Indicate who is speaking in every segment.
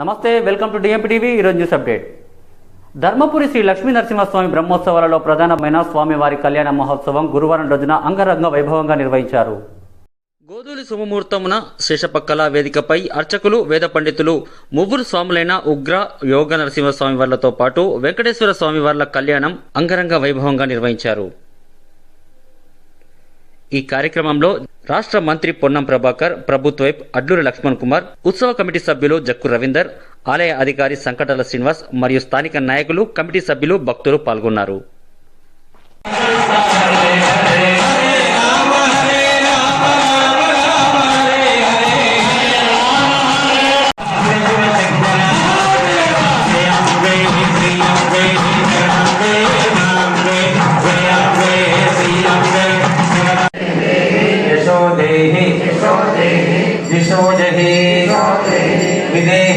Speaker 1: నమస్తే welcome to DMP TV ఈరోజు news update Dharmapuri Shri Lakshmi Narasimhaswamy బ్రహ్మోత్సవాలలో ప్రధానమైన స్వామివారి కళ్యాణ మహోత్సవం గురువారం రోజున అంగరంగ వైభవంగా నిర్వహించారు. గోధూలి శుభముహూర్తమున శేషపక్కల వేదికపై అర్చకులు వేద పండితులు ముగ్గురు స్వాములైన ఉగ్ర యోగ నరసింహస్వామి వార్లతో పాటు వెంకటేశ్వర స్వామి వార్ల కళ్యాణం అంగరంగ వైభవంగా నిర్వహించారు. ఈ కార్యక్రమంలో రాష్ట్ర మంత్రి పొన్నం ప్రభాకర్ ప్రభుత్వ అడ్లూరి లక్ష్మణ్ కుమార్ ఉత్సవ కమిటీ సభ్యులు జక్కు రవీందర్ ఆలయ అధికారి సంకటాల శ్రీనివాస్ మరియు స్థానిక నాయకులు కమిటీ సభ్యులు భక్తులు పాల్గొన్నారు.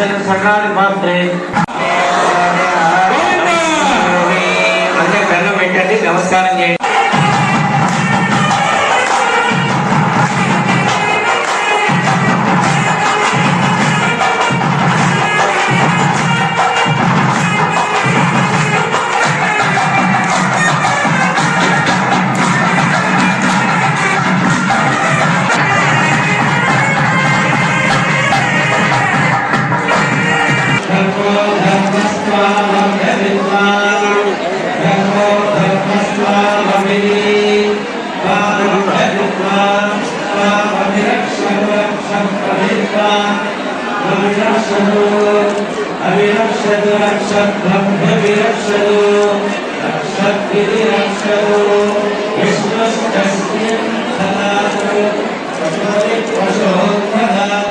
Speaker 2: తగిన సన్నాడి మాత్రే అంటే పెన్ను పెట్టండి నమస్కారం చేయండి. أشهد أبي أشهد أشهد أبي أشهد أشهد أبي أشهد اسم التسليم ثلاثة وشهد وشهد